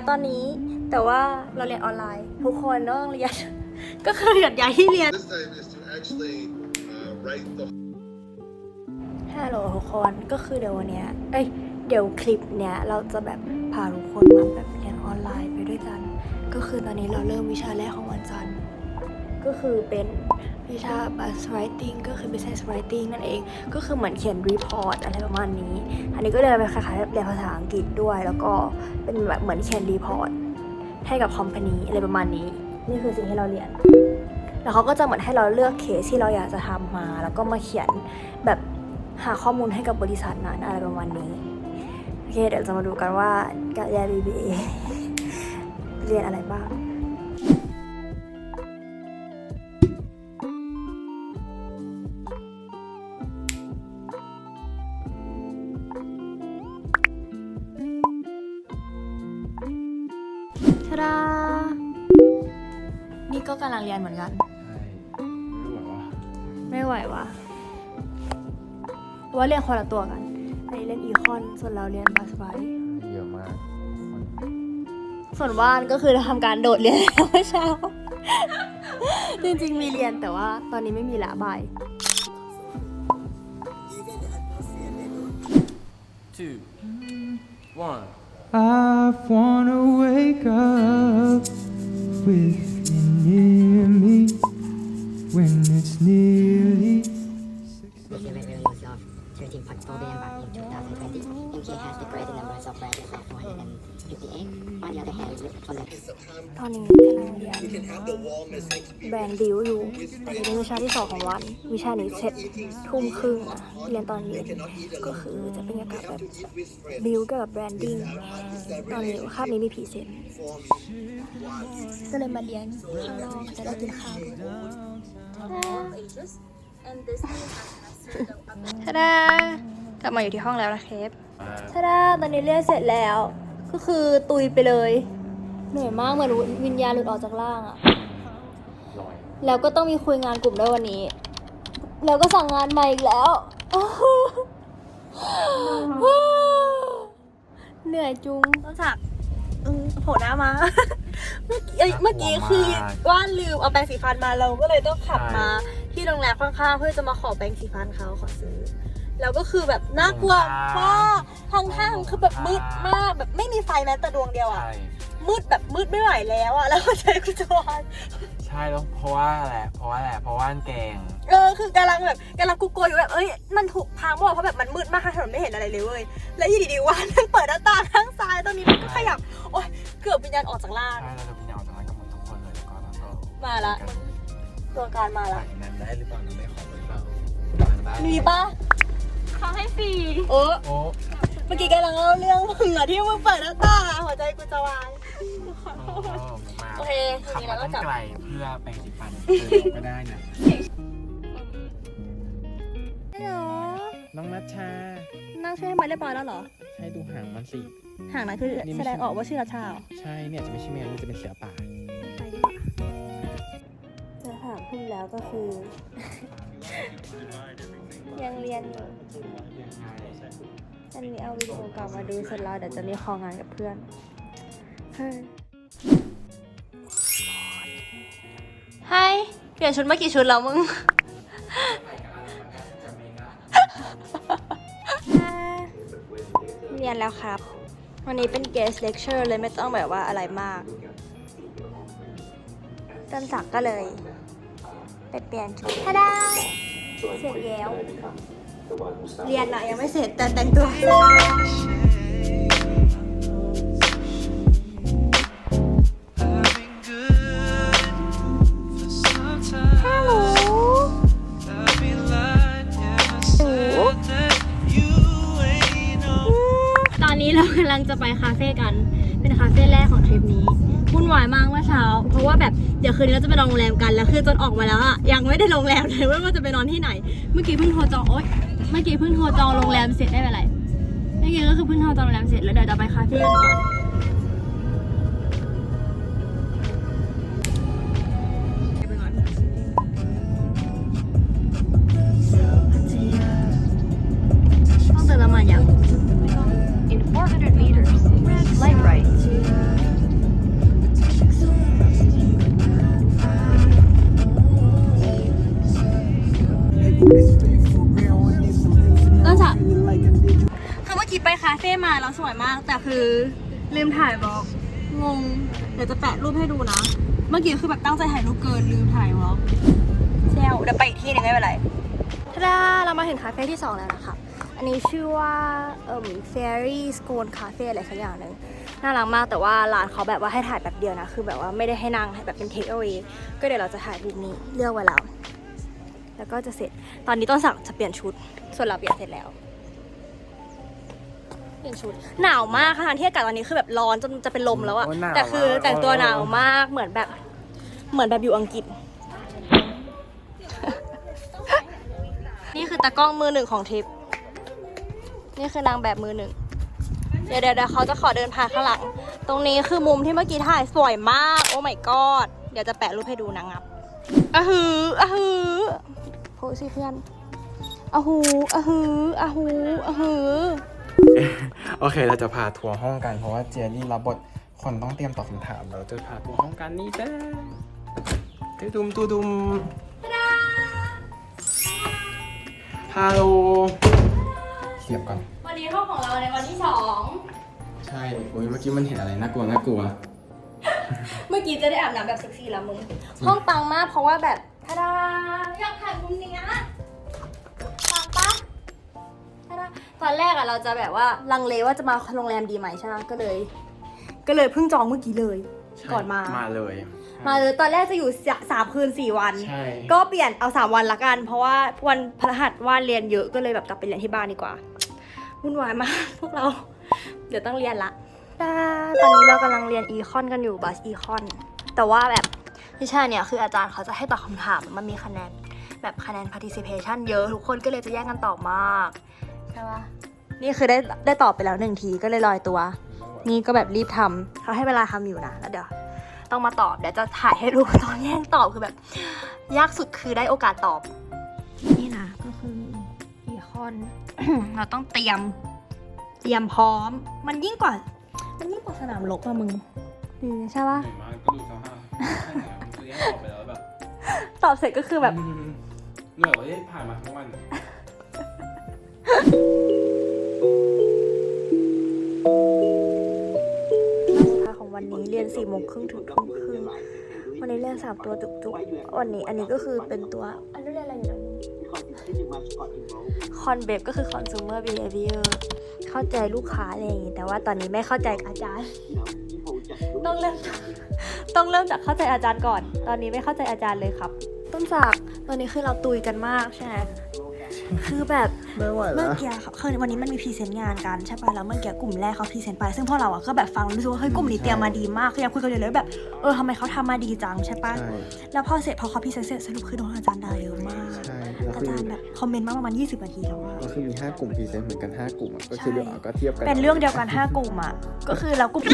แล้วตอนนี้ แต่ว่าเราเรียนออนไลน์ ทุกคนต้องเรียน ก็คือเรียนย้ายที่เรียน This time is to actually uh, write the ฮัลโหลทุกคนก็คือเดี๋ยววันเนี้ยเอ้ย เดี๋ยวคลิปเนี้ยเราจะแบบพาทุกคนมาแบบเรียนออนไลน์ไปด้วยกัน ก็คือตอนนี้เราเริ่มวิชาแรกของวันจันทร์ ก็คือเป็น วิชา bus writing ก็คือ business writing นั่นเอง ก็คือเหมือนเขียน report อะไรประมาณนี้ อันนี้ก็เรียนไปคล้ายๆเรียนภาษาอังกฤษด้วย แล้วก็เป็นแบบเหมือนเขียน report ให้กับ company อะไรประมาณนี้ นี่คือสิ่งที่เราเรียน แล้วเขาก็จะเหมือนให้เราเลือกเคสที่เราอยากจะทำมา แล้วก็มาเขียนแบบหาข้อมูลให้กับบริษัทนั้นอะไรประมาณนี้โอเคเดี๋ยวจะมาดูกันว่าการเรียน BBA เรียนอะไรบ้าง ลังเรียนเหมือนกัน ไม่ไหววะว่าเรียนคนละตัวกันอันนี้เรียนอีคอนส่วนเราเรียนบัสไบเยอะมาก ส่วนว่านก็คือทำการโดดเรียนแล้วเมื่อเช้า จริงๆมีเรียนแต่ว่าตอนนี้ไม่มีละบ่าย two, one. I wanna wake up 13.4 billion baht in 2020, MK has the greatest numbers of branches of 458. On the other hand, for the ตอนนี้กำลังเรียนแบรนด์ดิวอยู่แต่นี้เป็นวิชาที่สองของวัน วิชานี้เสร็จทุ่มครึ่งอะเรียนตอนเย็นก็คือจะเป็นเกี่ยวกับแบบบิวกับแบรนดิ้งตอนนี้คาบนี้มีพรีเซ็นก็เลยมาเรียนข้างนอกจะได้กินข้าวทาดา กลับมาอยู่ที่ห้องแล้วนะเคฟทาดาตอนนี้เรียนเสร็จแล้ว ก็คือตุยไปเลย เหนื่อยมากเหมือนวิญญาณหลุดออกจากร่างอะแล้วก็ต้องมีคุยงานกลุ่มด้วยวันนี้ แล้วก็สั่งงานใหม่อีกแล้ว เหนื่อยจุงนอกจากอืมโผล่หน้ามา เมื่อกี้เอ้ยเมื่อกี้คือว่านลืมเอาแปรงสีฟันมาเราก็เลยต้องขับมาที่โรงแรมข้างๆเพื่อจะมาขอแปรงสีฟันเขาขอซื้อ แล้วก็คือแบบน่ากลัวมากทางทางคือแบบมืดมากแบบไม่มีไฟแม้แต่ดวงเดียวอะใช่มืดแบบมืดไม่ไหวแล้วอะแล้วหัวใจกูจะวายใช่แล้วเพราะว่าอะไรเพราะว่าอะไรเพราะว่าอันแกง เออคือกำลังแบบกำลังกูกลัวอยู่แบบเอ้ยมันถูกพังบอกเพราะแบบมันมืดมากถนนไม่เห็นอะไรเลยเว้ยแล้วอยู่ดีๆว่านั่งเปิดหน้าต่างข้างซ้ายตอนนี้มันก็ขยับโอ๊ยเกือบวิญญาณออกจากร่างใช่เราจะพิจารณาจากนั้นกันหมดทุกคนเลยแล้วก็เราก็มาละตัวการมาละถ่ายนั้นได้หรือเปล่าเราไม่ขอหรือเปล่าได้มีปะ เขาให้ฟรีโอ้โอ้เมื่อกี้กำลังเล่าเรื่องมึงอะที่มึงเปิดหน้าต่างหัวใจกูจะวายมาโอเคขับทีนี้มาเราก็ตั้งจับไกลเพื่อแปรงสีฟันเออก็ได้นะ ฮัลโหลน้องนัชชานั่งช่วยให้มันเรียบร้อยแล้วเหรอให้ดูหางมันสิ ห่างนั้นคือนี่ไม่แสใช่ดงออกว่าชื่อราชาเหรอใช่เนี่ยจะไม่ใช่แมวนี่จะเป็นเสือป่า ไปดีกว่าจะถามคุณแล้วก็คือ ยังเรียนอยู่อันนี้เอาวิดีโอเก่ามาดูเสร็จแล้วเดี๋ยวจะมีคองานกับเพื่อนเฮ้ยไฮเปลี่ยนชุดมากี่ชุดแล้วมึงเรียนแล้วครับ วันนี้เป็น guest lecture เลยไม่ต้องแบบว่าอะไรมากต้นสักก็เลย ไปเปลี่ยนชุดทาดา เสร็จแล้วเรียนอะยังไม่เสร็จแต่แต่งตัวเสร็จฮัลโหลตอนนี้เรากำลังจะไปคาเฟ่กัน เป็นคาเฟ่แรกของทริปนี้วุ่นวายมากเมื่อเช้าเพ ราะว่าแบบเดี๋ยวคืนนี้เราจะไปนอนโรงแรมกันแล้วคือจนออกมาแล้วอะยังไม่ได้โรงแรมเลยว่าว่าจะไปนอนที่ไหน เมื่อกี้เพิ่งโทรจองโอ๊ยเมื่อกี้เพิ่งโทรจองโรงแรมเสร็จได้ไปไรเมื่อกี้ก็คือเพิ่งโทรจองโรงแรมเสร็จแล้วเดี๋ยวจะไปคาเฟ่กันก่อน ไปคาเฟ่มาแล้วสวยมาก แต่คือลืมถ่ายบล็อกงง เดี๋ยวจะแปะรูปให้ดูนะ เมื่อกี้คือแบบตั้งใจถ่ายรูปเกินลืมถ่ายบล็อกเซลเดี๋ยวไปอีกที่หนึงไม่เป็นไรทาดาเรามาถึงคาเฟ่ที่ 2 แล้วนะคะ อันนี้ชื่อว่าเอ่อ Fairy Scone Cafe อะไรสักอย่างหนึ่งน่ารักมากแต่ว่าร้านเขาแบบว่าให้ถ่ายแบบเดียวนะ คือแบบว่าไม่ได้ให้นั่งให้แบบเป็น take away ก็เดี๋ยวเราจะถ่ายรูปนี้เลือกไว้แล้ว แล้วก็จะเสร็จ ตอนนี้ต้นสั่งจะเปลี่ยนชุด ส่วนเราเปลี่ยนเสร็จแล้ว เปลี่ยนชุดหนาวมากค่ะทางที่อากาศตอนนี้คือแบบร้อนจนจะเป็นลมแล้วอะโอ้หนาวแต่คือมากแต่งตัวหนาวมากเหมือนแบบ เหมือนแบบอยู่อังกฤษ นี่คือตากล้องมือหนึ่งของทริป นี่คือนางแบบมือหนึ่ง เดี๋ยวเดี๋ยวเดี๋ยวเขาจะขอเดินพาข้างหลัง ตรงนี้คือมุมที่เมื่อกี้ถ่ายสวยมาก โอ้ my god เดี๋ยวจะแปะรูปให้ดูนางงับอะฮืออะฮือโพสสิเพื่อนอะฮูอะฮืออะฮูอะฮือ โอเคเราจะพาทัวร์ห้องกันเพราะว่าเจลลี่รับบทคนต้องเตรียมตอบคำถามเราจะพาทัวร์ห้องกันนี่จ้าตูดุมตูดุมฮัลโหลเสียบก่อน วันนี้ห้องของเราในวันที่สองใช่โอ้ยเมื่อกี้มันเห็นอะไรน่ากลัวน่ากลัว เมื่อกี้จะได้อาบน้ำแบบเซ็กซี่แล้วมึง ห้องปังมากเพราะว่าแบบทาดาอยากถ่ายมุมเนี้ย ตอนแรกอะเราจะแบบว่าลังเลว่าจะมาโรงแรมดีไหมใช่ไหมก็เลย ก็เลยเพิ่งจองเมื่อกี้เลยก่อนมา มาเลยมาเลยตอนแรกจะอยู่สะสามคืนสี่วัน ใช่ก็เปลี่ยนเอาสามวันละกัน เพราะว่าวันพฤหัสว่าเรียนเยอะก็เลยแบบกลับไปเรียนที่บ้านดีกว่าวุ่นวายมาก พวกเรา เดี๋ยวต้องเรียนละตาตอนนี้เรากำลังเรียนอีคอนกันอยู่บัสอีคอน แต่ว่าแบบวิชาเนี่ยคืออาจารย์เขาจะให้ตอบคำถามมันมีคะแนน แบบคะแนน participation เยอะทุกคนก็เลยจะแย่งกันตอบมากใช่ปะนี่คือได้ได้ตอบไปแล้วหนึ่งทีก็เลยลอยตัว นี่ก็แบบรีบทำเขาให้เวลาทำอยู่นะแล้วเดี๋ยวต้องมาตอบเดี๋ยวจะถ่ายให้ดูตอนแย่งตอบคือแบบ ยากสุดคือได้โอกาสตอบ นี่นะก็คืออีคอน เราต้องเตรียม เตรียมพร้อม มันยิ่งกว่า มันยิ่งกว่าสนามรบอะมึงอืมใช่ปะเหนื่อยมากก็ดูสภาพคือแย่งตอบไปแล้วแบบตอบเสร็จก็คือแบบเหนื่อยกว่าที่ผ่านมาทั้งวันค่า ของวันนี้เรียนสี่โมงครึ่งถึงทุ่มครึ่งวันนี้เรียนสามตัวจุกๆ วันนี้อันนี้ก็คือเป็นตัวอันนี้เรียนอะไรอยู่นะคอนเบฟก็คือ consumer behavior เข้าใจลูกค้าอะไรอย่างงี้แต่ว่าตอนนี้ไม่เข้าใจอาจารย์ ต้องเริ่มจากต้องเริ่มจากเข้าใจอาจารย์ก่อน ตอนนี้ไม่เข้าใจอาจารย์เลยครับ ต้นสักตอนนี้คือเราตุยกันมากใช่ไหมคือแบบ ไม่ไหวเมื่แล้อวกี้เขาคือวันนี้มันมีพรีเซนต์งานกันใช่ปะแล้วเมื่อกี้กลุ่มแรกเขาพรีเซนต์ไป ซึ่งพวกเราอะก็แบบฟังแล้วรู้สึกว่าเฮ้ยกลุ่มนี้เตรียมมาดีมากคือยังคุยกันอยู่เลยแบบเออทำไมเขาทำมาดีจังใช่ปะใช่แล้วพอเสร็จพอเขาพรีเซนต์เสร็จสรุปคือโดนอาจารย์ด่าเยอะมาก ใช่แล้วอาคือจารย์แบบคอมเมนต์มาประมาณ 20 นาทีแล้วอะก็คือมี5กลุ่มพรีเซนต์เหมือนกัน5กลุ่มอะก็ใช่คือเดี๋ยวเอาก็เทียบกันเป็นเรื่องเดียวกัน 5 กลุ่มอะก็คือเรากลุ่ม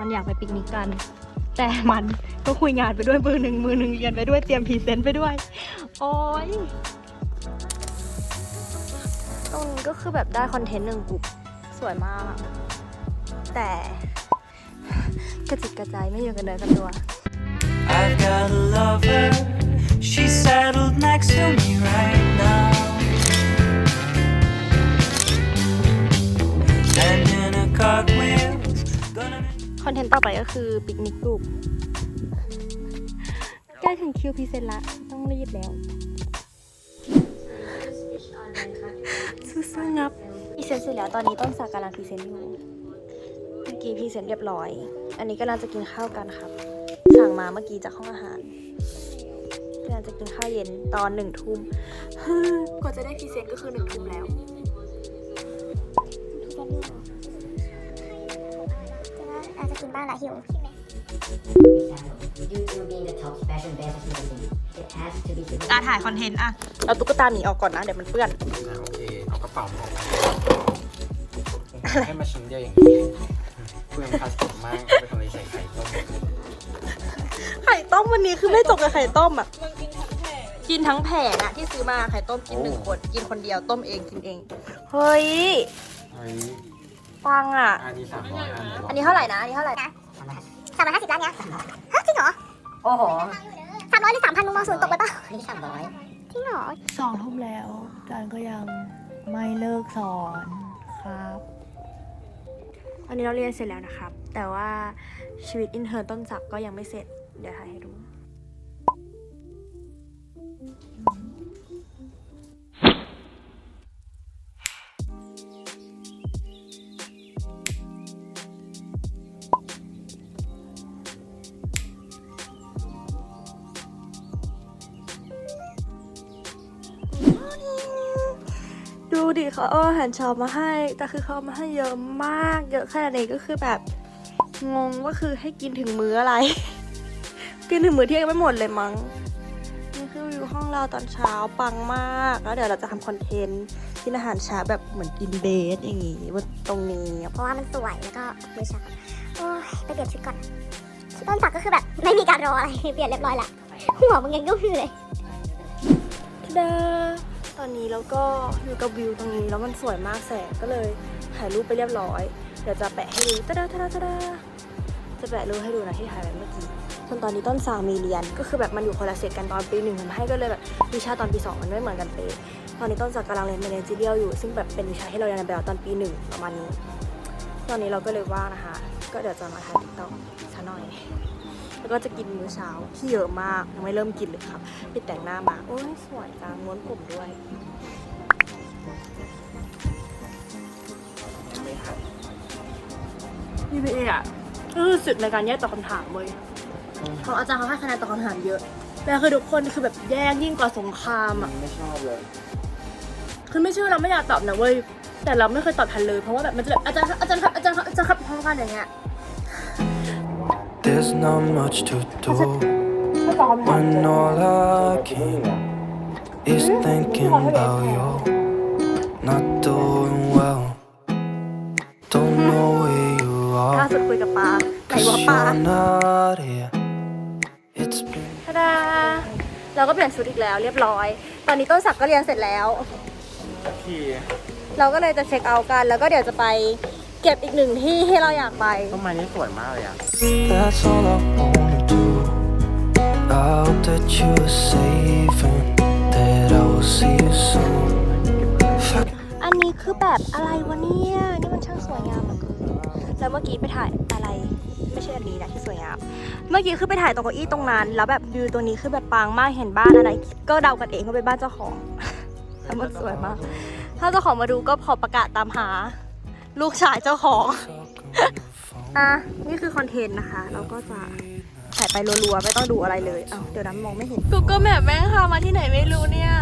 มันอยากไปปิกนิกกัน แต่มันก็คุยงานไปด้วยมือหนึ่งมือหนึ่งเรียนไปด้วยเตรียมพรีเซนต์ไปด้วย โอ้ยตรงนี้ก็คือแบบได้คอนเทนต์หนึ่งกลุ่มสวยมาก แต่กระจิตกระใจไม่อยู่กันเดินกันตัว I've got a lover. She's settled next to me right now. And in a cartwheels, gonna คอนเทนต์ต่อไปก็คือปิกนิกกลุ่มใกล้ถึงคิวพีเซนละ ต้องรีบแล้วสู้ๆงับพีเซนเสร็จแล้วตอนนี้ต้นสักกำลังพีเซนอยู่เมื่อกี้พีเซนเรียบร้อย อันนี้กำลังจะกินข้าวกันครับ สั่งมาเมื่อกี้จากห้องอาหารกำลังจะกินข้าวเย็นตอนหนึ่งทุ่มกว่าจะได้พีเซนก็คือหนึ่งทุ่มแล้ว อาจจะกินบ้างแหละหิว Due to being the top fashion business magazine, it has to be การถ่ายคอนเทนต์อะเอาตุ๊กตาหมีออกก่อนนะ เดี๋ยวมันเปื้อน อะโอเค เอากระเป๋ามาออกมาให้มาชิ้นเดียวอย่างนี้เพื่อนพลาสติกมากเอาไปทำอะไรใส่ไข่ต้มไข่ต้มวันนี้คือไม่จบกับไข่ต้มอะกินทั้งแผงอะที่ซื้อมาไข่ต้มกินหนึ่งคนกินคนเดียวต้มเองกินเอง เฮ้ย เฮ้ย ปังอะ อันนี้สามร้อยห้าสิบอันนี้เท่าไหร่นะ อันนี้เท่าไหร่สามร้อยห้าสิบล้านเนี้ยฮะจริงเหรอ โอ้โหสามร้อยในสามพันมึงมองศูนย์ตกไปปะนี่สามร้อยจริงเหรอสองทุ่มแล้วอาจารย์ก็ยังไม่เลิกสอนครับตอนนี้เราเรียนเสร็จแล้วนะครับ แต่ว่าชีวิตอินเทอร์ต้นสักก็ยังไม่เสร็จ เดี๋ยวถ่ายให้ดู เขาเอาอาหารเช้ามาให้ แต่คือเขาเอามาให้เยอะมาก เยอะขนาดนี้ก็คือแบบงงว่าคือให้กินถึงมื้ออะไร กินถึงมื้อเที่ยงยังไม่หมดเลยมั้ง นี่คือวิวห้องเราตอนเช้าปังมาก แล้วเดี๋ยวเราจะทำคอนเทนต์กินอาหารเช้าแบบเหมือนกินเบสอย่างงี้บนตรงนี้เพราะว่ามันสวยแล้วก็มือฉากโอ้ยไปเปลี่ยนชุดก่อนต้นสักก็คือแบบไม่มีการรออะไรเปลี่ยนเรียบร้อยละหัวมึงยังยุ่งอยู่เลยทะดา ตอนนี้เราก็อยู่กับวิวตรงนี้แล้วมันสวยมากแสงก็เลยถ่ายรูปไปเรียบร้อย เดี๋ยวจะแปะให้ดูตะดาตะดาตะดาจะแปะรูปให้ดูนะที่ถ่ายไว้เมื่อกี้ส่วนตอนนี้ต้นสาวมีเรียน ก็คือแบบมันอยู่คนละเซตกันตอนปีหนึ่งทำให้ก็เลยแบบวิชาตอนปีสองมันไม่เหมือนกันเป๊ะตอนนี้ต้นสักกำลังเรียน managerial อยู่ ซึ่งแบบเป็นวิชาที่เราเรียนไปแล้วตอนปีหนึ่งประมาณนี้ ตอนนี้เราก็เลยว่างนะคะ ก็เดี๋ยวจะมาถ่ายติ๊กต็อกซะหน่อย แล้วก็จะกินมื้อเช้าที่เยอะมากยังไม่เริ่มกินเลยครับไปแต่งหน้ามาโอ้ยสวยจังม้วนผมด้วยพี่พีเออะรู้สึกในการแยกตอบคำถามเว้ยเพราะอาจารย์เขาให้คะแนนตอบคำถามเยอะแล้วคือทุกคนคือแบบแย่งยิ่งกว่าสงครามอะไม่ชอบเลยคือไม่ใช่ว่าเราไม่อยากตอบนะเว้ยแต่เราไม่เคยตอบทันเลยเพราะว่าแบบมันจะแบบอาจารย์ครับอาจารย์ครับอาจารย์ครับอาจารย์ครับพร้อมกันอย่างเงี้ย There's not much to do ไม่ตอบคำถามเลย when all I can is thinking about you. Not doing well. Don't know where you ล่า are. สุดคุยกับปาไหน Cause วะปา you're not here. It's been ทาดาเราก็เปลี่ยนชุดอีกแล้วเรียบร้อย ตอนนี้ต้นสักก็เรียนเสร็จแล้วที่เราก็เลยจะเช็คเอาท์กัน แล้วก็เดี๋ยวจะไป เก็บอีกหนึ่งที่ที่เราอยากไป ต้นไม้นี่สวยมากเลยอะ That's all I wanna do. I hope that you are safe and that I will see you soon. Fuck อันนี้คือแบบอะไรวะเนี่ย นี่มันช่างสวยงามเหลือเกินแล้วเมื่อกี้ไปถ่ายอะไร ไม่ใช่อันนี้นะที่สวยงาม เมื่อกี้คือไปถ่ายตรงเก้าอี้ตรงนั้น แล้วแบบวิวตรงนี้คือแบบปังมาก เห็นบ้านอะไร ก็เดากันเองว่าเป็นบ้านเจ้าของ แล้วมันสวยมาก ถ้าเจ้าของมาดูก็ขอประกาศตามหา ลูกชายเจ้าของ talk on the phone. อะ นี่คือคอนเทนต์นะคะ เราก็จะถ่ายไปรัวๆ ไม่ต้องดูอะไรเลยอ้าวเดี๋ยวนั้นมองไม่เห็นกูก็แบบแม่งพามาที่ไหนไม่รู้เนี่ย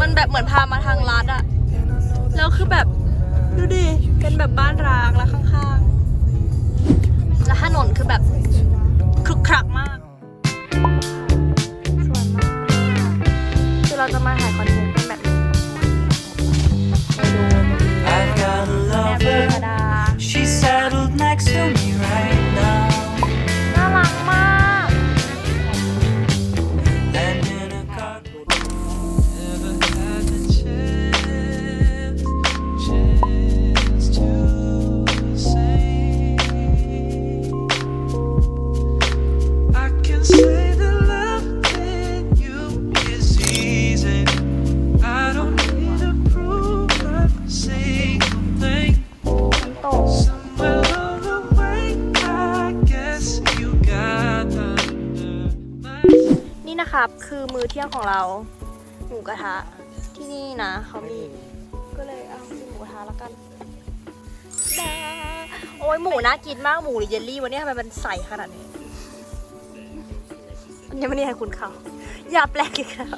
มันแบบเหมือนพามาทางลัดอะแล้วคือแบบ ดูดิ เป็นแบบบ้านร้างแล้วข้างๆ เที่ยงของเรา หมูกระทะที่นี่นะเขามี ก็เลยเอากินหมูกระทะแล้วกันดาโอ้ยหมูน่ากินมากหมูหรือเยลลี่วันนี้ทำไมมันใสขนาดนี้ยังไม่ได้ให้คุณเขาอย่าแปลกอีกแล้ว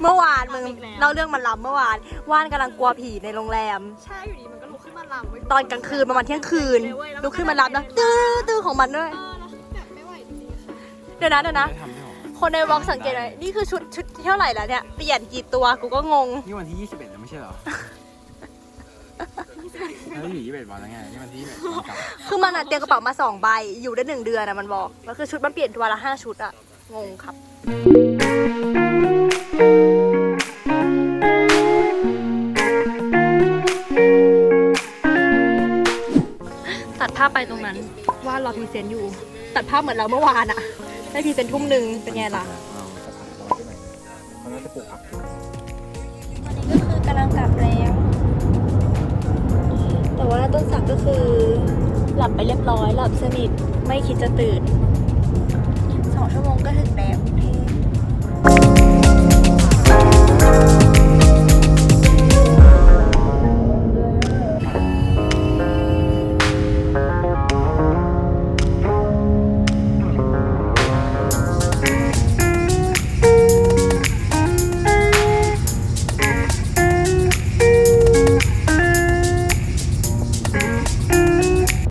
เมื่อวานมึงเล่าเรื่องมันลำเมื่อวานว่านกำลังกลัวผีในโรงแรม ใช่อยู่ดีมันก็ลุกขึ้นมาลำเว้ยตอนกลางคืนประมาณเที่ยงคืนลุกขึ้นมารับนะตื้อตื้อของมันด้วย เออแล้วแบบไม่ไหวจริงๆค่ะ เดี๋ยวนะเดี๋ยวนะได้ทำด้วยเหรอ คนในบล็อกสังเกตไหมนี่คือชุดชุดที่เท่าไหร่แล้วเนี่ย เปลี่ยนกี่ตัวกูก็งง นี่วันที่ 21แล้วไม่ใช่เหรอแล้วอยู่21วันแล้วไง นี่วันที่21วันกลับคือมันอะเตรียมกระเป๋ามาสองใบ อยู่ได้หนึ่งเดือนอะมันบอกแล้วคือชุดมันเปลี่ยนตัวละห้าชุดอะงงครับตัดภาพไปตรงนั้นว่ารอพรีเซนต์อยู่ ตัดภาพเหมือนเราเมื่อวานอะ ได้พีเซนทุ่มหนึ่งเป็นไงล่ะวัอนนี้ก็คือกำลังกลับแล้ว แต่ว่าต้นสักก็คือ หลับไปเรียบร้อย หลับสนิท ไม่คิดจะตื่น สองชั่วโมงก็ถึงแล้ว